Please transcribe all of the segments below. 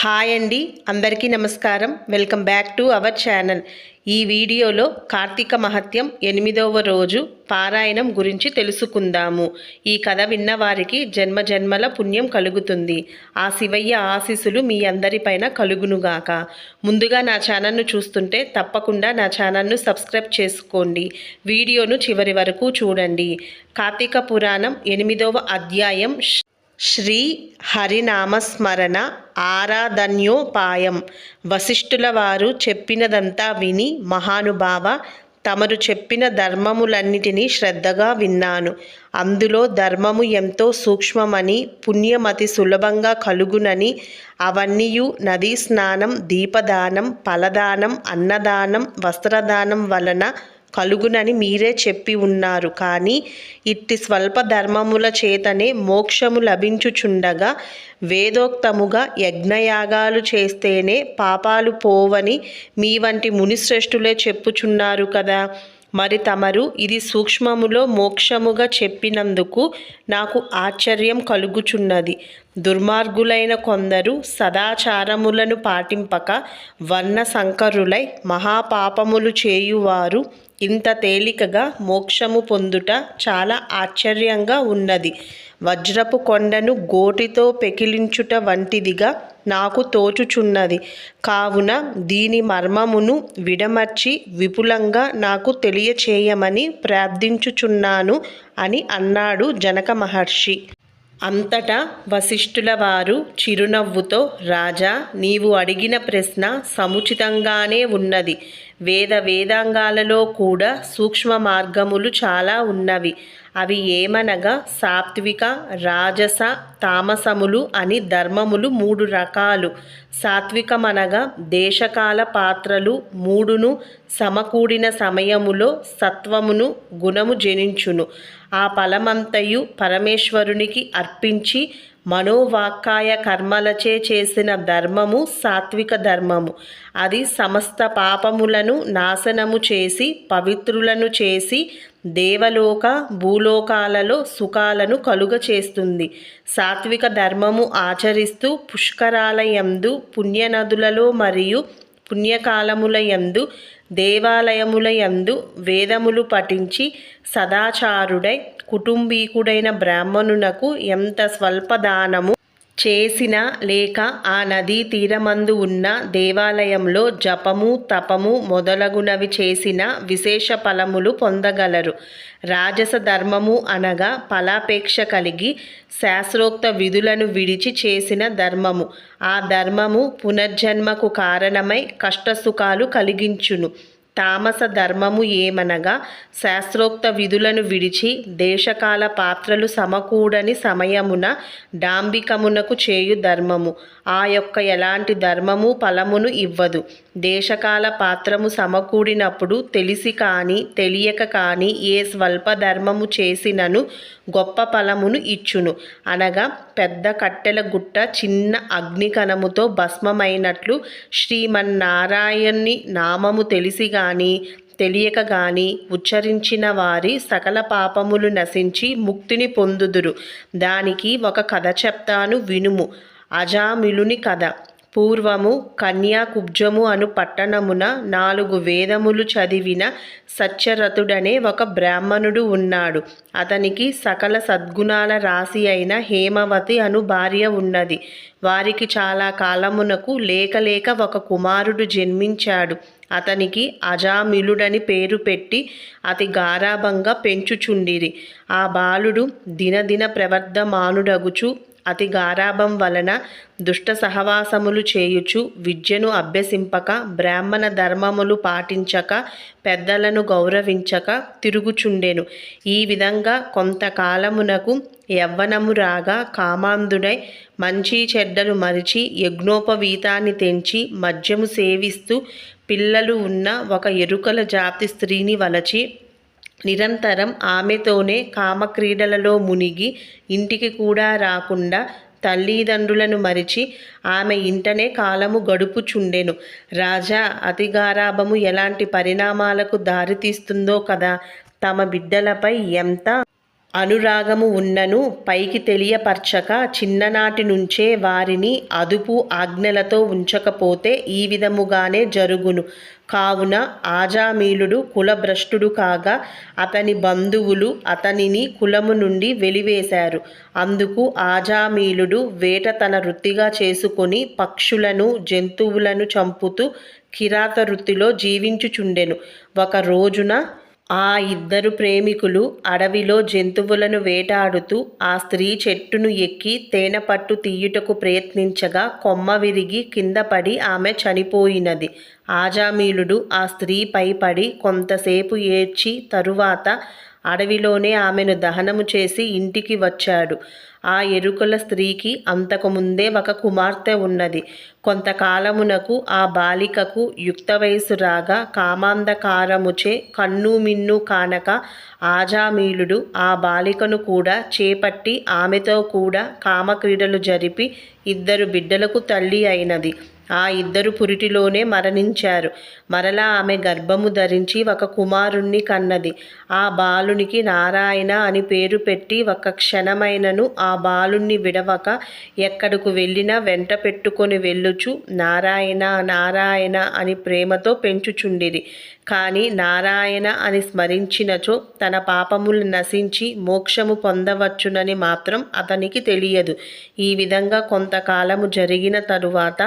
Hi అండి అందరికీ నమస్కారం. Welcome back to our channel. ఈ వీడియోలో కార్తీక మహత్యం ఎనిమిదవ రోజు పారాయణం గురించి తెలుసుకుందాము. ఈ కథ విన్న వారికి జన్మ జన్మల పుణ్యం కలుగుతుంది. ఆ శివయ్య ఆశీస్సులు మీ అందరిపైన కలుగునుగాక. ముందుగా నా ఛానల్ను చూస్తుంటే తప్పకుండా నా ఛానల్ను సబ్స్క్రైబ్ చేసుకోండి. వీడియోను చివరి వరకు చూడండి. కార్తీక పురాణం ఎనిమిదవ అధ్యాయం శ్రీ హరినామస్మరణ ఆరాధన్యోపాయం. వశిష్ఠుల వారు చెప్పినదంతా విని మహానుభావ తమరు చెప్పిన ధర్మములన్నిటినీ శ్రద్ధగా విన్నాను. అందులో ధర్మము ఎంతో సూక్ష్మమని పుణ్యమతి సులభంగా కలుగునని అవన్నీయు నదీ స్నానం దీపదానం ఫలదానం అన్నదానం వస్త్రదానం వలన కలుగునని మీరే చెప్పి ఉన్నారు. కానీ ఇట్టి స్వల్ప ధర్మముల చేతనే మోక్షము లభించుచుండగా వేదోక్తముగా యజ్ఞయాగాలు చేస్తేనే పాపాలు పోవని మీ వంటి మునిశ్రేష్ఠులే చెప్పుచున్నారు కదా. మరి తమరు ఇది సూక్ష్మములో మోక్షముగా చెప్పినందుకు నాకు ఆశ్చర్యం కలుగుచున్నది. దుర్మార్గులైన కొందరు సదాచారములను పాటింపక వర్ణ సంకరులై మహాపాపములు చేయువారు ఇంత తేలికగా మోక్షము పొందుట చాలా ఆశ్చర్యంగా ఉన్నది. వజ్రపు కొండను గోటితో పెకిలించుట వంటిదిగా నాకు తోచుచున్నది. కావున దీని మర్మమును విడమర్చి విపులంగా నాకు తెలియచేయమని ప్రార్థించుచున్నాను అని అన్నాడు జనక మహర్షి అంతటా వశిష్ఠుల వారు చిరునవ్వుతో రాజా నీవు అడిగిన ప్రశ్న సముచితంగానే ఉన్నది. వేద వేదాంగాలలో కూడా సూక్ష్మ మార్గములు చాలా ఉన్నవి. అవి ఏమనగా సాత్విక రాజస తామసములు అని ధర్మములు మూడు రకాలు. సాత్వికమనగా దేశకాల పాత్రలు మూడును సమకూడిన సమయములో సత్వమును గుణము జనించును. ఆ ఫలమంతయు పరమేశ్వరునికి అర్పించి మనోవాక్కాయ కర్మలచే చేసిన ధర్మము సాత్విక ధర్మము. అది సమస్త పాపములను నాశనము చేసి పవిత్రులను చేసి దేవలోక భూలోకాలలో సుఖాలను కలుగ చేస్తుంది సాత్విక ధర్మము ఆచరిస్తూ పుష్కరాలయందు పుణ్యనదులలో మరియు పుణ్యకాలములయందు దేవాలయములయందు వేదములు పఠించి సదాచారుడై కుటుంబీకుడైన బ్రాహ్మణునకు ఎంత స్వల్పదానము చేసిన లేక ఆ నదీ తీరమందు ఉన్న దేవాలయంలో జపము తపము మొదలగునవి చేసిన విశేష ఫలములు పొందగలరు. రాజస ధర్మము అనగా ఫలాపేక్ష కలిగి శాస్త్రోక్త విధులను విడిచి చేసిన ధర్మము. ఆ ధర్మము పునర్జన్మకు కారణమై కష్టసుఖాలు కలిగించును. తామస ధర్మము ఏమనగా శాస్త్రోక్త విధులను విడిచి దేశకాల పాత్రలు సమకూడని సమయమున డాంబికమునకు చేయు ధర్మము. ఆ యొక్క ఎలాంటి ధర్మము ఫలమును ఇవ్వదు. దేశకాల పాత్రము సమకూడినప్పుడు తెలిసి కానీ తెలియక కానీ ఏ స్వల్ప ధర్మము చేసినను గొప్ప ఫలమును ఇచ్చును. అనగా పెద్ద కట్టెల గుట్ట చిన్న అగ్నికణముతో భస్మమైనట్లు శ్రీమన్నారాయణ్ణి నామము తెలిసి కానీ తెలియక గాని ఉచ్చరించిన వారి సకల పాపములు నశించి ముక్తిని పొందుదురు. దానికి ఒక కథ చెప్తాను వినుము. అజామిలుని కథ. పూర్వము కన్యాకుబ్జము అను పట్టణమున నాలుగు వేదములు చదివిన సత్యరథుడనే ఒక బ్రాహ్మణుడు ఉన్నాడు. అతనికి సకల సద్గుణాల రాశి అయిన హేమవతి అను భార్య ఉన్నది. వారికి చాలా కాలమునకు లేకలేక ఒక కుమారుడు జన్మించాడు. అతనికి అజామిలుడని పేరు పెట్టి అతి గారాభంగా పెంచుచుండిరి. ఆ బాలుడు దినదిన ప్రవర్ధమానుడగుచు అతి గారాభం వలన దుష్ట సహవాసములు చేయుచు విద్యను అభ్యసింపక బ్రాహ్మణ ధర్మములు పాటించక పెద్దలను గౌరవించక తిరుగుచుండెను. ఈ విధంగా కొంతకాలమునకు యవ్వనము రాగా కామాంధుడై మంచి చెడ్డలు మరిచి యజ్ఞోపవీతాన్ని తెంచి మద్యము సేవిస్తూ పిల్లలు ఉన్న ఒక ఎరుకల జాతి స్త్రీని వలచి నిరంతరం ఆమెతోనే కామక్రీడలలో మునిగి ఇంటికి కూడా రాకుండా తల్లిదండ్రులను మరిచి ఆమె ఇంటనే కాలము గడుపుచుండెను. రాజా అతిగారాభము ఎలాంటి పరిణామాలకు దారితీస్తుందో కదా తమ బిడ్డలపై ఎంత అనురాగము ఉన్నను పైకి తెలియపరచక చిన్ననాటి నుంచే వారిని అదుపు ఆజ్ఞలతో ఉంచకపోతే ఈ విధముగానే జరుగును. కావున ఆజామీలుడు కులభ్రష్టుడు కాగా అతని బంధువులు అతనిని కులము నుండి వెలివేశారు. అందుకు ఆజామీలుడు వేట తన వృత్తిగా చేసుకొని పక్షులను జంతువులను చంపుతూ కిరాత వృత్తిలో జీవించుచుండెను. ఒక రోజున ఆ ఇద్దరు ప్రేమికులు అడవిలో జంతువులను వేటాడుతూ ఆ స్త్రీ చెట్టును ఎక్కి తేనె పట్టు తీయుటకు ప్రయత్నించగా కొమ్మ విరిగి కింద పడి ఆమె చనిపోయినది. ఆజామీలుడు ఆ స్త్రీపై పడి కొంతసేపు ఏడ్చి తరువాత అడవిలోనే ఆమెను దహనము చేసి ఇంటికి వచ్చాడు. ఆ ఎరుకల స్త్రీకి అంతకుముందే ఒక కుమార్తె ఉన్నది. కొంతకాలమునకు ఆ బాలికకు యుక్త వయసు రాగా కామాంధకారముచే కన్ను మిన్ను కానక ఆజామీలుడు ఆ బాలికను కూడా చేపట్టి ఆమెతో కూడా కామక్రీడలు జరిపి ఇద్దరు బిడ్డలకు తల్లి అయినది. ఆ ఇద్దరు పురిటిలోనే మరణించారు. మరలా ఆమె గర్భము ధరించి ఒక కుమారుణ్ణి కన్నది. ఆ బాలునికి నారాయణ అని పేరు పెట్టి ఒక క్షణమైనను ఆ బాలుణ్ణి విడవక ఎక్కడకు వెళ్ళినా వెంట పెట్టుకొని వెళ్ళుచు నారాయణ నారాయణ అని ప్రేమతో పెంచుచుండిరి. కానీ నారాయణ అని స్మరించినచో తన పాపములు నశించి మోక్షము పొందవచ్చునని మాత్రం అతనికి తెలియదు. ఈ విధంగా కొంతకాలము జరిగిన తరువాత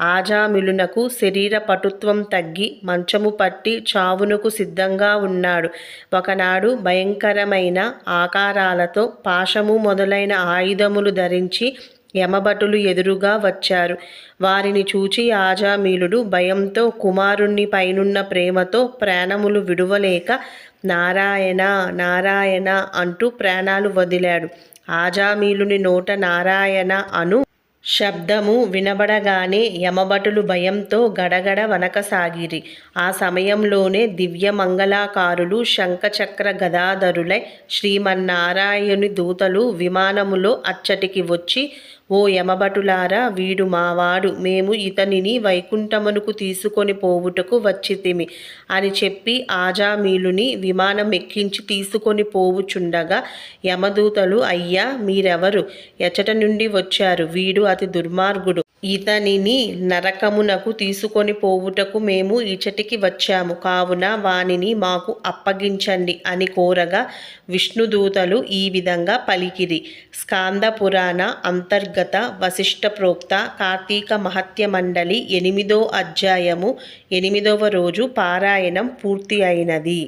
ఆజామిలునకు శరీర పటుత్వం తగ్గి మంచము పట్టి చావునకు సిద్ధంగా ఉన్నాడు. ఒకనాడు భయంకరమైన ఆకారాలతో పాశము మొదలైన ఆయుధములు ధరించి యమభటులు ఎదురుగా వచ్చారు. వారిని చూచి ఆజామీలుడు భయంతో కుమారుణ్ణి పైనున్న ప్రేమతో ప్రాణములు విడువలేక నారాయణ నారాయణ అంటూ ప్రాణాలు వదిలాడు. ఆజామీలుని నోట నారాయణ అను శబ్దము వినబడగానే యమభటులు భయంతో గడగడ వనకసాగిరి. ఆ సమయంలోనే దివ్యమంగళాకారులు శంఖచక్ర గదాధరులై శ్రీమన్నారాయణుని దూతలు విమానములో అచ్చటికి వచ్చి ఓ యమభటులారా వీడు మావాడు. మేము ఇతనిని వైకుంఠమునకు తీసుకొని పోవుటకు వచ్చితిమి అని చెప్పి ఆజామీలుని విమానం ఎక్కించి తీసుకొని పోవుచుండగా యమదూతలు అయ్యా మీరెవరు? ఎచట నుండి వచ్చారు. వీడు అతి దుర్మార్గుడు. ఇతనిని నరకమునకు తీసుకొని పోవుటకు మేము ఇచటికి వచ్చాము. కావున వానిని మాకు అప్పగించండి అని కోరగా విష్ణుదూతలు ఈ విధంగా పలికిరి. స్కాంద పురాణ అంతర్గత వశిష్ట ప్రోక్త కార్తీక మహత్య మండలి ఎనిమిదో అధ్యాయము ఎనిమిదవ రోజు పారాయణం పూర్తి అయినది.